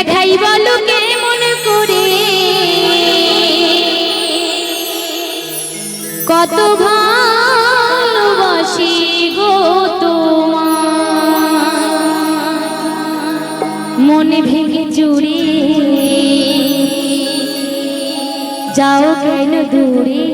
দেখাই বলো কেমন করে? কত ভালোবাসি গো তোমার মনে ভেঙে চুরি। যাও কেন দূরে?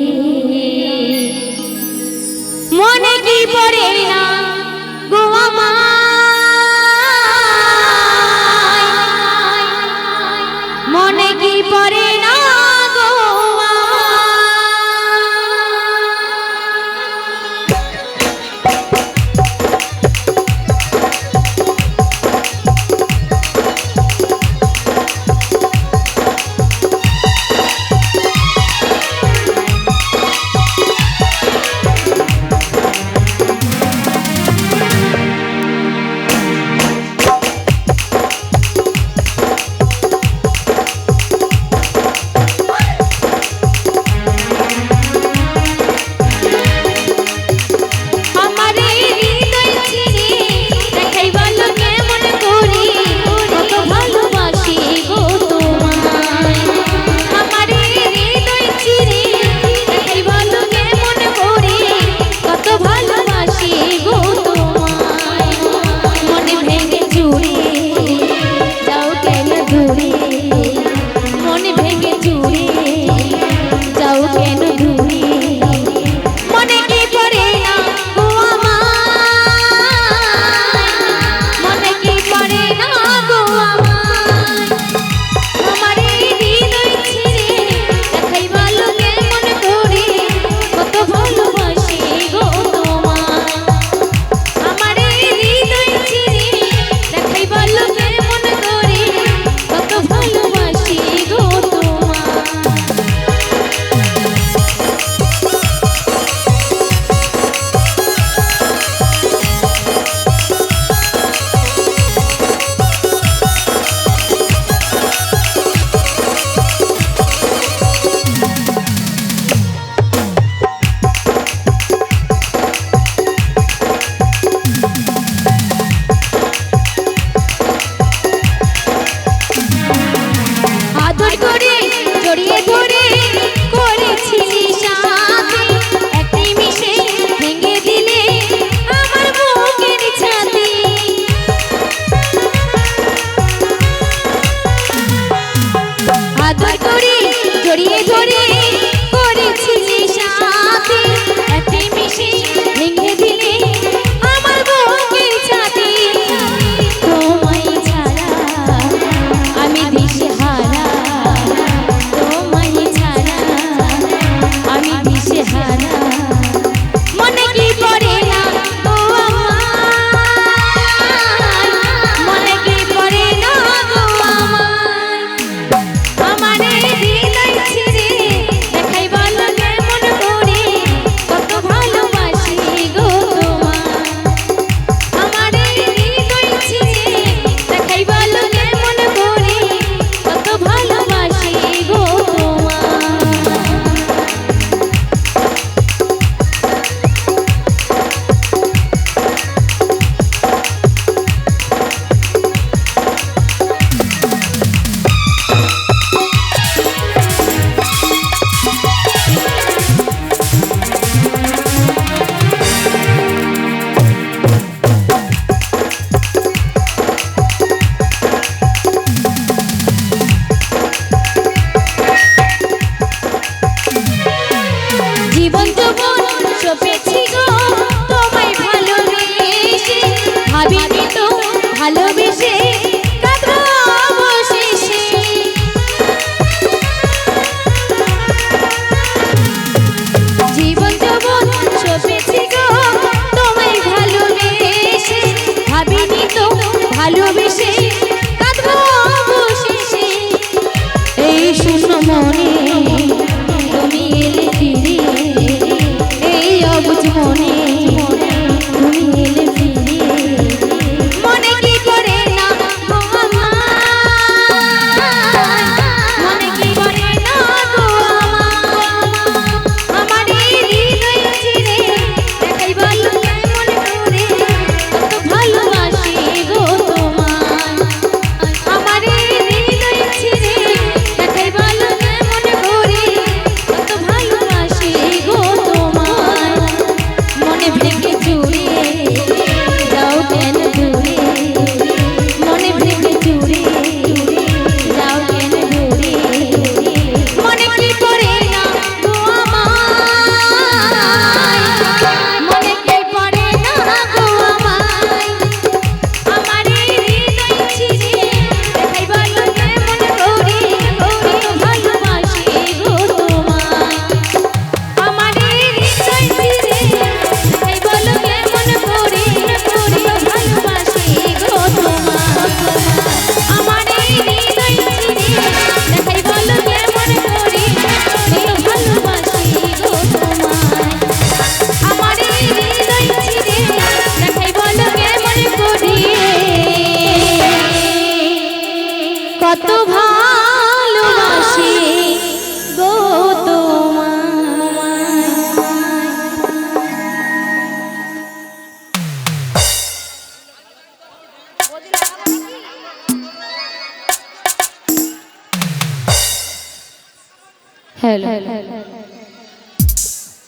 আদর করে জড়িয়ে ধরে।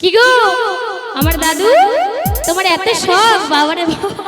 কি গো? আমার দাদু? তোমার এত শখ বাবারে বাবা।